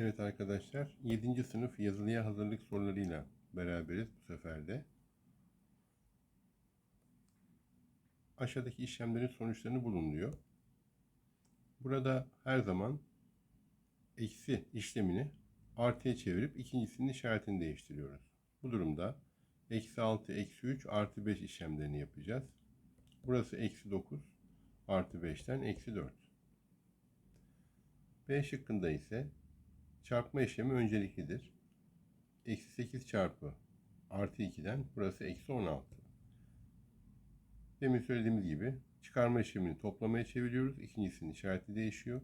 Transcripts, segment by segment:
Evet arkadaşlar 7. sınıf yazılıya hazırlık sorularıyla beraberiz bu sefer de. Aşağıdaki işlemlerin sonuçlarını bulun diyor. Burada her zaman eksi işlemini artıya çevirip ikincisinin işaretini değiştiriyoruz. Bu durumda eksi 6, eksi 3, artı 5 işlemlerini yapacağız. Burası eksi 9, artı 5'ten eksi 4. B şıkkında ise çarpma işlemi önceliklidir. Eksi 8 çarpı artı 2'den burası eksi 16. Demin söylediğimiz gibi çıkarma işlemini toplamaya çeviriyoruz. İkincisinin işareti değişiyor.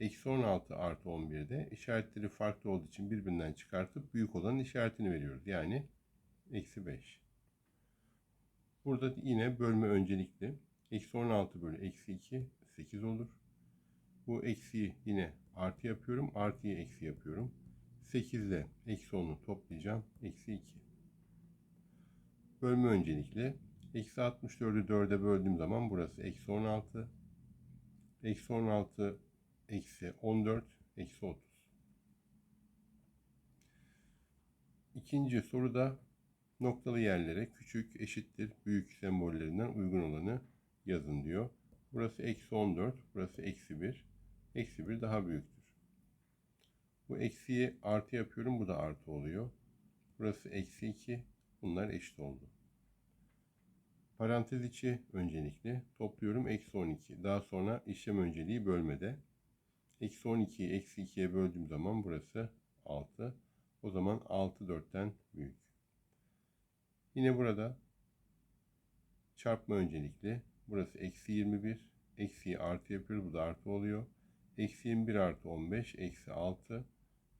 Eksi 16 artı 11'de işaretleri farklı olduğu için birbirinden çıkartıp büyük olanın işaretini veriyoruz. Yani eksi 5. Burada yine bölme öncelikli. Eksi 16 bölü eksi 2 8 olur. Bu eksiyi yine artı yapıyorum. Artıyı eksi yapıyorum. 8 ile eksi 10'u toplayacağım. Eksi 2. Bölme öncelikli. Eksi 64'ü 4'e böldüğüm zaman burası eksi 16. Eksi 16 eksi 14 eksi 30. İkinci soruda noktalı yerlere küçük, eşittir, büyük sembollerinden uygun olanı yazın diyor. Burası eksi 14, burası eksi 1. Eksi 1 daha büyüktür. Bu eksiyi artı yapıyorum, bu da artı oluyor. Burası eksi 2, bunlar eşit oldu. Parantez içi öncelikli. Topluyorum eksi 12. Daha sonra işlem önceliği bölmede. Eksi 12'yi eksi 2'ye böldüğüm zaman burası 6. O zaman 6 4'ten büyük. Yine burada çarpma öncelikli. Burası eksi 21. Eksiyi artı yapıyoruz. Bu da artı oluyor. Eksi 21 artı 15. Eksi 6.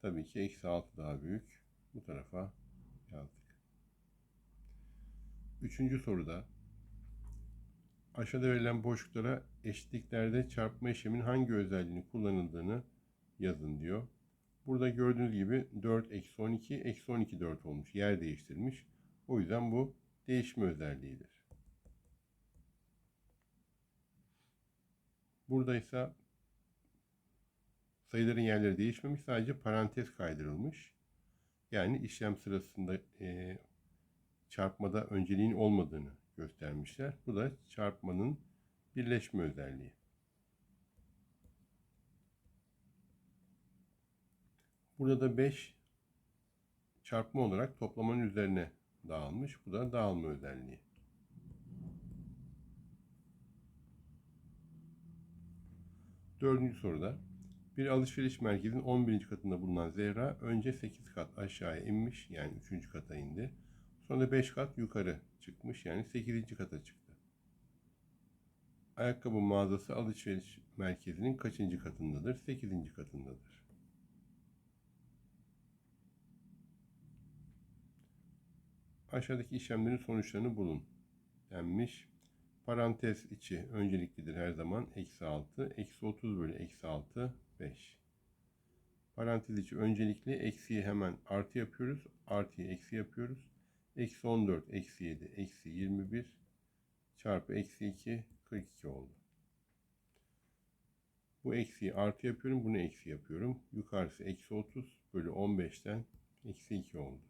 Tabii ki eksi 6 daha büyük. Bu tarafa yazdık. Üçüncü soruda aşağıda verilen boşluklara eşitliklerde çarpma işleminin hangi özelliğini kullanıldığını yazın diyor. Burada gördüğünüz gibi 4 eksi 12 eksi 12 4 olmuş. Yer değiştirmiş. O yüzden bu değişme özelliğidir. Burada ise sayıların yerleri değişmemiş. Sadece parantez kaydırılmış. Yani işlem sırasında e, çarpmada önceliğin olmadığını göstermişler. Bu da çarpmanın birleşme özelliği. Burada da 5 çarpma olarak toplamanın üzerine dağılmış. Bu da dağılma özelliği. Dördüncü soruda bir alışveriş merkezinin 11. katında bulunan Zehra önce 8 kat aşağıya inmiş yani 3. kata indi. Sonra 5 kat yukarı çıkmış yani 8. kata çıktı. Ayakkabı mağazası alışveriş merkezinin kaçıncı katındadır? 8. katındadır. Aşağıdaki işlemlerin sonuçlarını bulun denmiş. Parantez içi önceliklidir her zaman. Eksi 6. Eksi 30 bölü eksi 6 5. Parantez içi öncelikli. Eksiyi hemen artı yapıyoruz. Artıyı eksi yapıyoruz. Eksi 14 eksi 7 eksi 21 çarpı eksi 2 42 oldu. Bu eksiyi artı yapıyorum. Bunu eksi yapıyorum. Yukarısı eksi 30 bölü 15'ten eksi 2 oldu.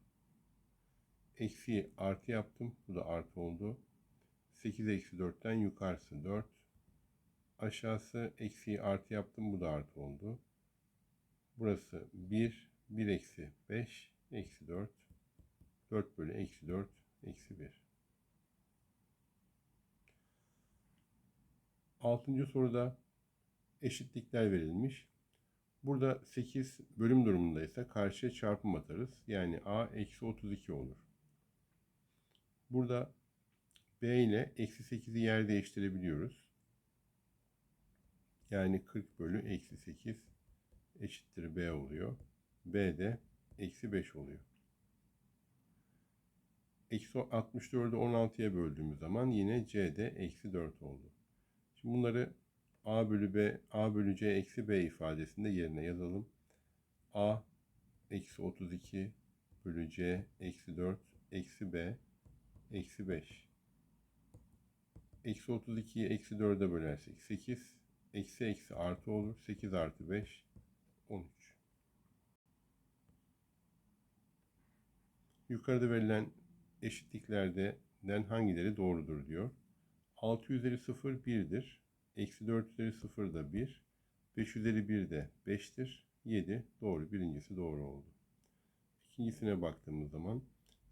Eksi artı yaptım. Bu da artı oldu. 8 eksi 4'ten yukarısı 4. Aşağısı eksiyi artı yaptım. Bu da artı oldu. Burası 1. 1 eksi 5. Eksi 4. 4 bölü eksi 4. Eksi 1. Altıncı soruda eşitlikler verilmiş. Burada 8 bölüm durumundaysa karşıya çarpım atarız. Yani a eksi 32 olur. Burada b ile eksi 8'i yer değiştirebiliyoruz. Yani 40 bölü eksi 8 eşittir b oluyor. b de eksi 5 oluyor. Eksi 64'ü 16'ya böldüğümüz zaman yine c de eksi 4 oldu. Şimdi bunları a bölü b, a bölü c eksi b ifadesinde yerine yazalım. a eksi 32 bölü c eksi 4 eksi b eksi 5. Eksi 32'yi eksi 4'e bölersek 8. Eksi eksi artı olur. 8 artı 5 13. Yukarıda verilen eşitliklerden hangileri doğrudur diyor. 6 üzeri 0 1'dir. Eksi 4 üzeri 0 da 1. 5 üzeri 1 de 5'tir. 7 doğru. Birincisi doğru oldu. İkincisine baktığımız zaman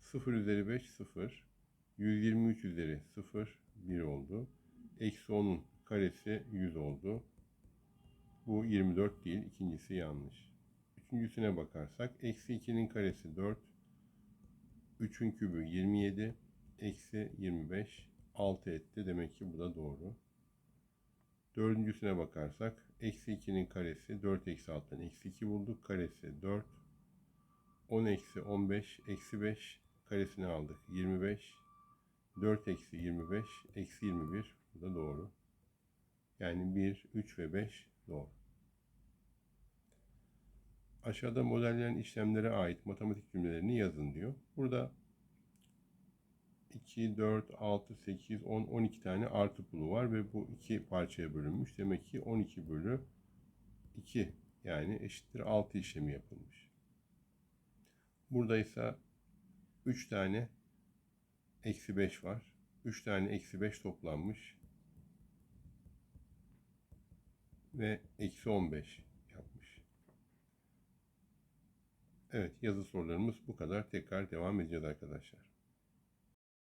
0 üzeri 5 0. 123 üzeri 0 1 oldu. Eksi 10'un karesi 100 oldu. Bu 24 değil. İkincisi yanlış. Üçüncüsüne bakarsak eksi 2'nin karesi 4. 3'ün kübü 27. Eksi 25. 6 etti. Demek ki bu da doğru. Dördüncüsüne bakarsak eksi 2'nin karesi 4 eksi 6'dan eksi 2 bulduk. Karesi 4. 10 eksi 15 eksi 5 karesini aldık. 25. 4 eksi 25 eksi 21. Bu da doğru. Yani 1, 3 ve 5 doğru. Aşağıda modellerin işlemlere ait matematik cümlelerini yazın diyor. Burada 2, 4, 6, 8, 10, 12 tane artı pulu var ve bu iki parçaya bölünmüş. Demek ki 12 bölü 2 yani eşittir 6 işlemi yapılmış. Burada ise 3 tane eksi 5 var. 3 tane eksi 5 toplanmış. Ve eksi 15 yapmış. Evet yazı sorularımız bu kadar. Tekrar devam edeceğiz arkadaşlar.